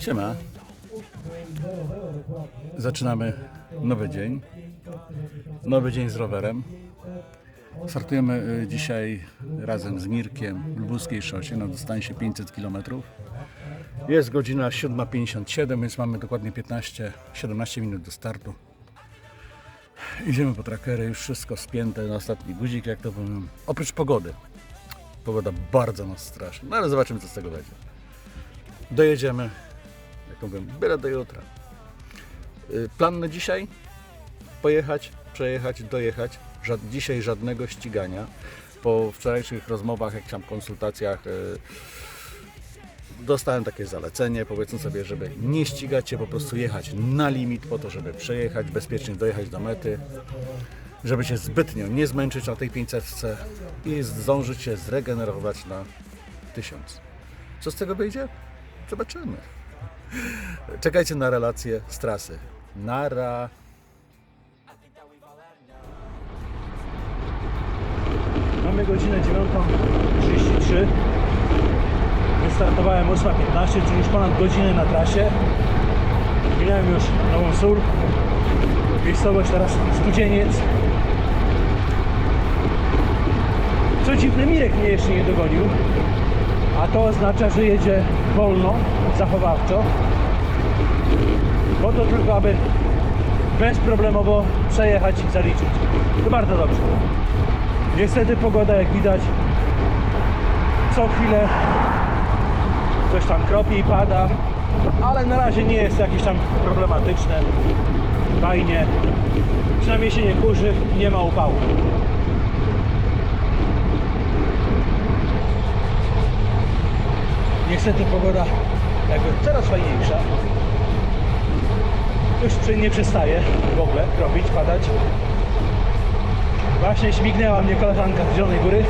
Siema. Zaczynamy nowy dzień. Nowy dzień z rowerem. Startujemy y, dzisiaj razem z Mirkiem w Lubuskiej Szosie na dystansie 500 km. Jest godzina 7.57, więc mamy dokładnie 15-17 minut do startu. Idziemy po trackery, już wszystko spięte na ostatni guzik, jak to powiem. Oprócz pogody. Pogoda bardzo nas straszy, no ale zobaczymy co z tego będzie. Dojedziemy, mówię, byle do jutra. Y, Plan na dzisiaj? Pojechać, przejechać, dojechać. Żad, dzisiaj żadnego ścigania. Po wczorajszych rozmowach, jak tam konsultacjach, y, dostałem takie zalecenie, powiedzmy sobie, żeby nie ścigać się, po prostu jechać na limit po to, żeby przejechać, bezpiecznie dojechać do mety, żeby się zbytnio nie zmęczyć na tej 500 i zdążyć się zregenerować na 1000. Co z tego wyjdzie? Zobaczymy. Czekajcie na relacje z trasy. Nara. Mamy godzinę 9.33. Wystartowałem 8.15, czyli już ponad godzinę na trasie. Minąłem już Nową Sól. Miejscowość teraz Studzieniec. Co dziwne, Mirek mnie jeszcze nie dogonił. A to oznacza, że jedzie wolno, zachowawczo. Po to tylko, aby bezproblemowo przejechać i zaliczyć. To bardzo dobrze. Niestety pogoda jak widać co chwilę coś tam kropi i pada, ale na razie nie jest jakieś tam problematyczne. Fajnie. Przynajmniej się nie kurzy nie ma upału. Niestety pogoda jakby coraz fajniejsza. Już nie przestaje w ogóle kropić, padać. Właśnie śmignęła mnie koleżanka z Zielonej Góry.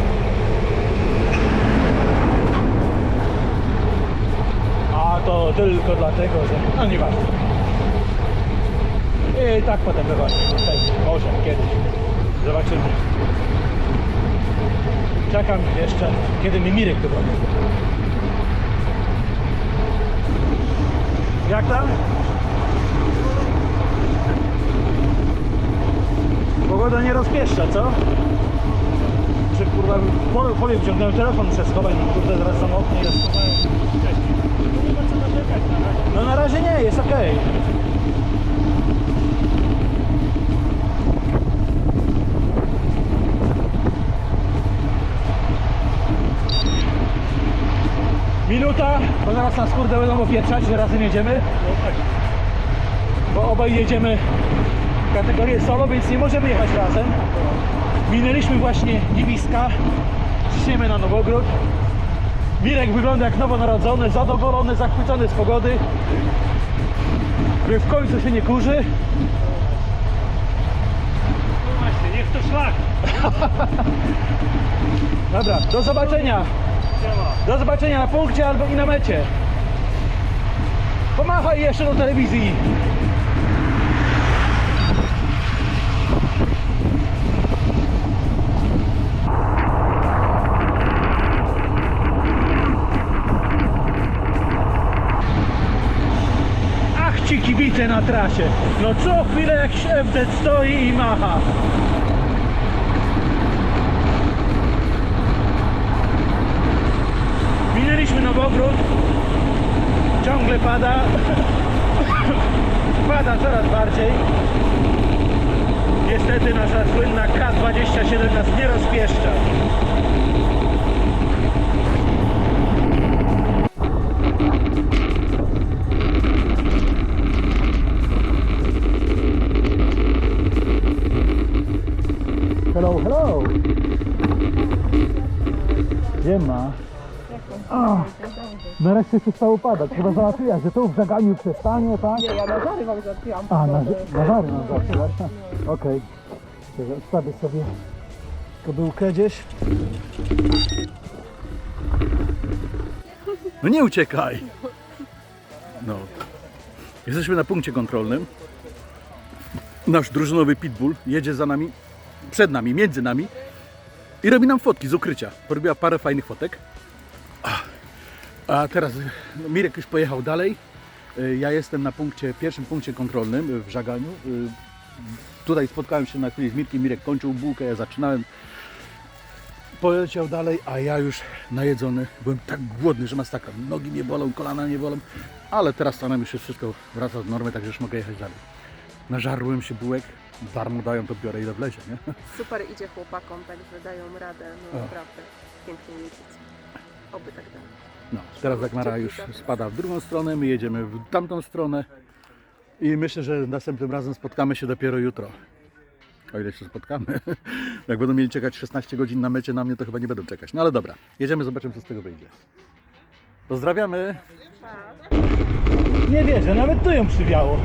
A to tylko dlatego, że... No nieważne. I tak potem. Pewnie, może kiedyś. Zobaczymy. Czekam jeszcze, kiedy mi Mirek dogoni. Jak tam? Pogoda nie rozpieszcza, co? Czy kurwa, powiem, wciągnąłem telefon muszę schować, no kurde, zaraz samotnie jest. Nie ma co narzekać na razie. No na razie nie, jest okej. Minuta, bo zaraz nas kurde będą opieczać, że razem jedziemy. Bo obaj jedziemy w kategorię solo, więc nie możemy jechać razem. Minęliśmy właśnie Niwiska, ciśniemy na Nowogród. Mirek wygląda jak nowonarodzony, zadowolony, zachwycony z pogody. W końcu się nie kurzy. No właśnie, niech to szlak. Dobra, do zobaczenia. Do zobaczenia na punkcie albo i na mecie. Pomachaj jeszcze do telewizji. Ach ci kibice na trasie. No co chwilę jakiś FZ stoi i macha. Nowogród. Ciągle pada. pada coraz bardziej. Niestety nasza słynna K27 nas nie rozpieszcza. Nareszcie przestało padać. Chyba załatwiłaś, że tu w zaganiu przestanie, tak? Nie, ja na żary wam załatwiłam. A, na, na żary nam załatwiłaś. Okej. Okay. Wstawię sobie kobyłkę gdzieś. No nie uciekaj! No. Jesteśmy na punkcie kontrolnym. Nasz drużynowy pitbull jedzie za nami, przed nami, między nami i robi nam fotki z ukrycia. Porobiła parę fajnych fotek. A, teraz no, Mirek już pojechał dalej. Y, Ja jestem na punkcie, pierwszym punkcie kontrolnym w Żaganiu. Y, Tutaj spotkałem się na chwilę z Mirkiem. Mirek kończył bułkę, ja zaczynałem. Poleciał dalej, a ja już najedzony. Byłem tak głodny, że masakra. Nogi mnie bolą, kolana nie bolą. Ale teraz stanem już wszystko wraca do normy, także już mogę jechać dalej. Nażarłem się bułek. Darmo dają, to biorę ile wlezie, nie? Super idzie chłopakom, także dają radę, no naprawdę. Pięknie jeździć. Oby tak dalej. No, teraz Dagmara już spada w drugą stronę, my jedziemy w tamtą stronę i myślę, że następnym razem spotkamy się dopiero jutro. O ile się spotkamy. Jak będą mieli czekać 16 godzin na mecie, na mnie to chyba nie będą czekać. No ale dobra, jedziemy, zobaczymy co z tego wyjdzie. Pozdrawiamy. Nie wierzę, nawet tu ją przywiało.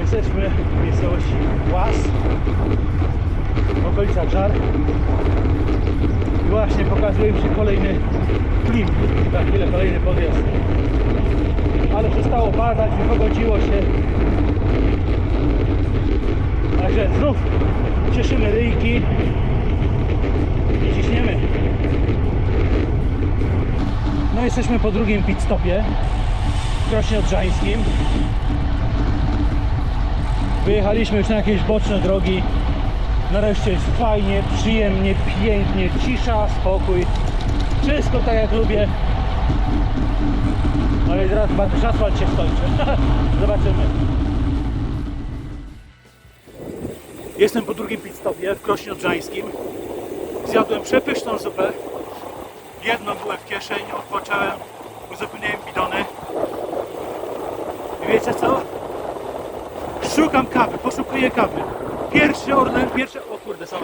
Jesteśmy w miejscowości Łas, w Żar. I właśnie pokazuje się kolejny film, za chwilę kolejny podjazd. Ale przestało padać, wypogodziło się. Także znów cieszymy ryjki i ciśniemy. No jesteśmy po drugim pit stopie w Krośnie Odrzańskim. Wyjechaliśmy już na jakieś boczne drogi. Nareszcie jest fajnie, przyjemnie, pięknie, cisza, spokój. Wszystko tak jak lubię. No i zaraz chyba też asfalt się skończy. Zobaczymy. Jestem po drugim pit stopie w Krośnie Odrzańskim. Zjadłem przepyszną zupę. Jedną byłem w kieszeń, odpocząłem, uzupełniłem bidony. I wiecie co? Szukam kawy, poszukuję kawy. Pierwszy Orlen, pierwszy... O kurde, są.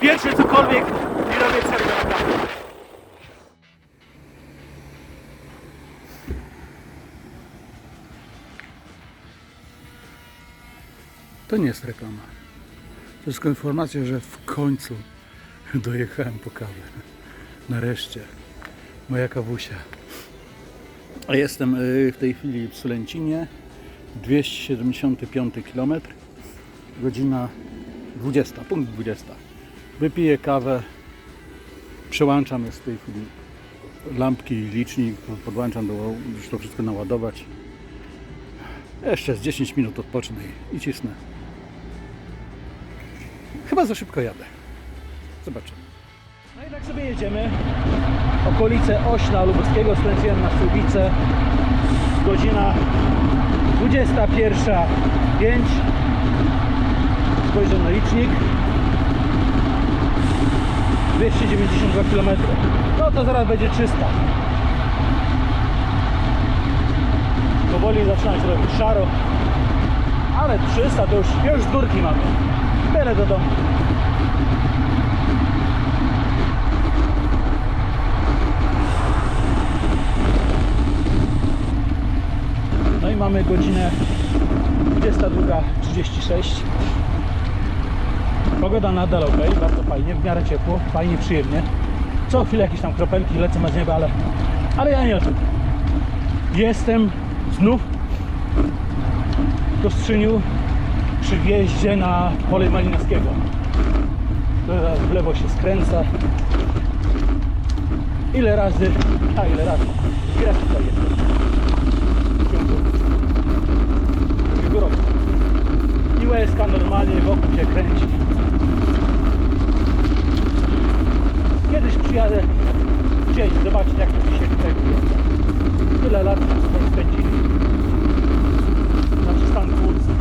Pierwszy cokolwiek i robię przerwę na kawę. To nie jest reklama. To jest informacja, że w końcu dojechałem po kawę. Nareszcie. Moja kawusia. A jestem y, w tej chwili w Sulęcinie. 275 km. Godzina 20, punkt 20. Wypiję kawę. Przełączam jest w tej lampki, licznik. Podłączam do, już to wszystko naładować. Jeszcze z 10 minut odpocznę i- cisnę. Chyba za szybko jadę. Zobaczymy. No i tak sobie jedziemy. Okolice Ośla Lubuskiego skręciłem na Słubice. Godzina 21.05. Spojrzę na licznik. 292 km. No to zaraz będzie 300. Powoli zaczyna się robić szaro. Ale 300 to już, już z górki mamy. Byle do domu. No i mamy godzinę 22.36. Pogoda nadal ok, bardzo fajnie, w miarę ciepło, fajnie, przyjemnie. Co chwilę jakieś tam kropelki lecą z nieba, ale, ale ja nie tym. Jestem znów w Kostrzyniu przy wjeździe na pole Malinowskiego. Teraz w lewo się skręca. Ile razy, a ile razy, ile tutaj jestem w ciągu ubiegłego roku. I łezka normalnie wokół się kręci. Kiedyś przyjadę w dzień, zobaczyć jak to dzisiaj tutaj. Tyle lat spędzili na przystanku Woodstock.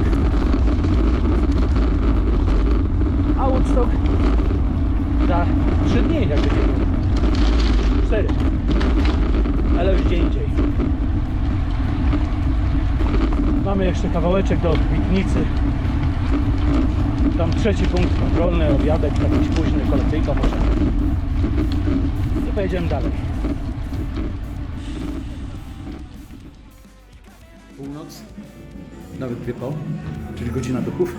A Woodstock za 3 dni jak będziemy. 4. Ale już gdzie indziej. Mamy jeszcze kawałeczek do Witnicy. Tam trzeci punkt kontrolny, obiadek, jakiś późny, kolacyjka może. I pojedziemy dalej. Północ, nawet po, czyli godzina duchów.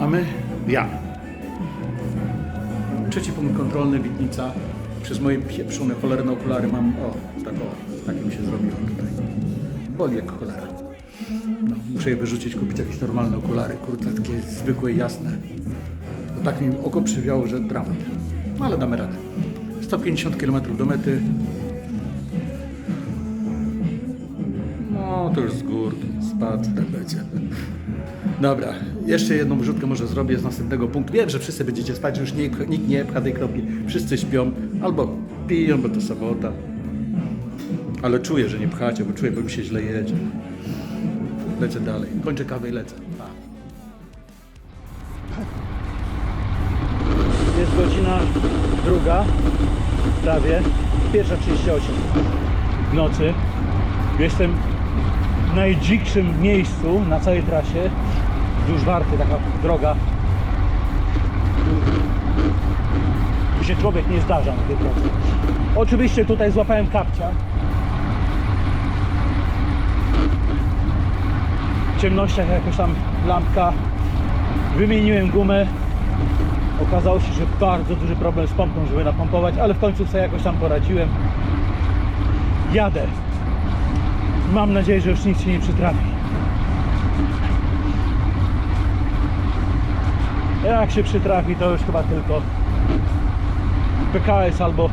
A my, ja. Trzeci punkt kontrolny, Witnica. Przez moje pieprzone, cholerne okulary mam, o, tak o, takie mi się zrobiło tutaj. Boli jak cholera. Muszę je wyrzucić, kupić jakieś normalne okulary, kurde, takie zwykłe, jasne. Tak mi oko przywiało, że dramat. No ale damy radę. 150 km do mety. No to już z gór, spadł, tak będzie. Dobra, jeszcze jedną wrzutkę może zrobię z następnego punktu. Wiem, że wszyscy będziecie spać, już nikt, nikt nie pcha tej kropki. Wszyscy śpią albo piją, bo to sobota. Ale czuję, że nie pchacie, bo czuję, bo mi się źle jedzie. Lecę dalej. Kończę kawę i lecę. Pa. Jest godzina druga, prawie, pierwsza 38 w nocy. Jestem w najdzikszym miejscu na całej trasie, wzdłuż Warty, taka droga. Tu się człowiek nie zdarza na tej drodze. Oczywiście tutaj złapałem kapcia. Ciemnościach jakoś tam lampka. Wymieniłem gumę, Okazało się, że bardzo duży problem z pompą, żeby napompować, ale w końcu sobie jakoś tam poradziłem. Jadę. Mam nadzieję, że już nic się nie przytrafi. Jak się przytrafi, to już chyba tylko PKS albo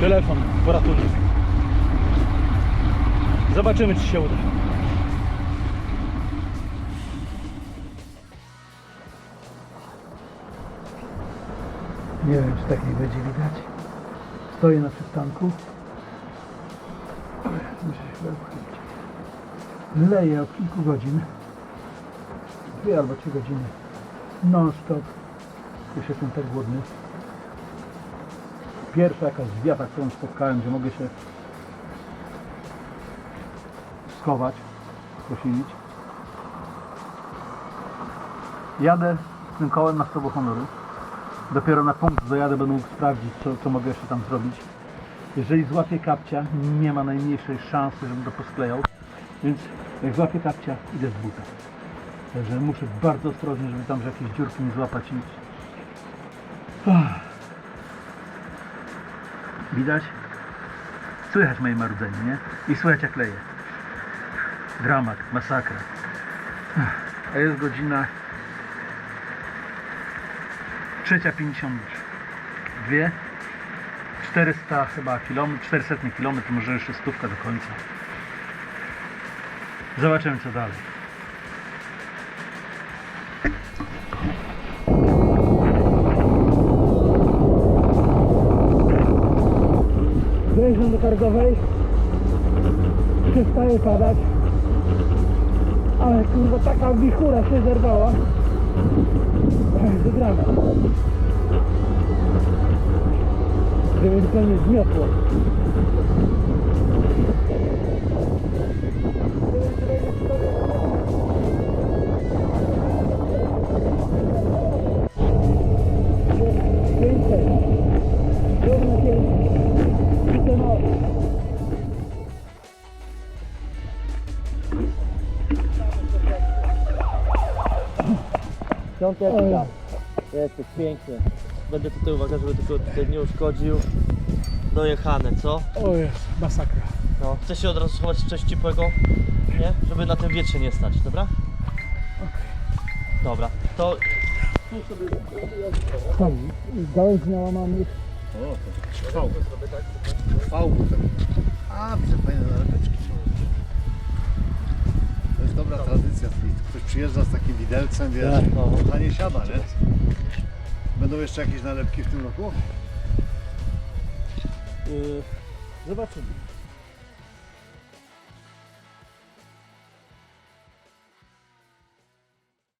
telefon po ratunek. Zobaczymy, czy się uda. Nie wiem, czy tak nie będzie widać. Stoję na przystanku. Muszę się chyba uchylić. Leję od kilku godzin. Dwie albo trzy godziny. Non stop. Już jestem tak głodny. Pierwsza jakaś zwiata, którą spotkałem, że mogę się schować, posilić. Jadę tym kołem na stobu honoru. Dopiero na punkt dojadę, będę mógł sprawdzić, co, co mogę jeszcze tam zrobić. Jeżeli złapię kapcia, nie ma najmniejszej szansy, żebym go posklejał. Więc jak złapię kapcia, idę z buta. Także muszę bardzo ostrożnie, żeby tam jakieś dziurki nie złapać. Ach. Widać? Słychać moje marudzenie, nie? I słychać jak leje. Dramat, masakra. A jest godzina Trzecia 52 400 chyba km, 400 km, może jeszcze stówka do końca. Zobaczymy co dalej. Dojeżdżam do targowej. Przestaje padać. Ale kurwa taka wichura się zerwała. Wygrana. Żeby tylko nie zmiotło. Piąteczka. Jesteś pięknie. Będę tutaj uważał, żeby tylko tutaj nie uszkodził. Dojechane, co? O jest, masakra. No. Chcesz się od razu schować w coś ciepłego? Nie? Żeby na tym wietrze nie stać, dobra? Dobra, to Gałęź miała mamy. A, widzę fajne nalepeczki są. To jest dobra tradycja. Ktoś przyjeżdża z takim widelcem, wiesz, Tak, no. a nie siada, nie? Będą jeszcze jakieś nalepki w tym roku? Yy, zobaczymy.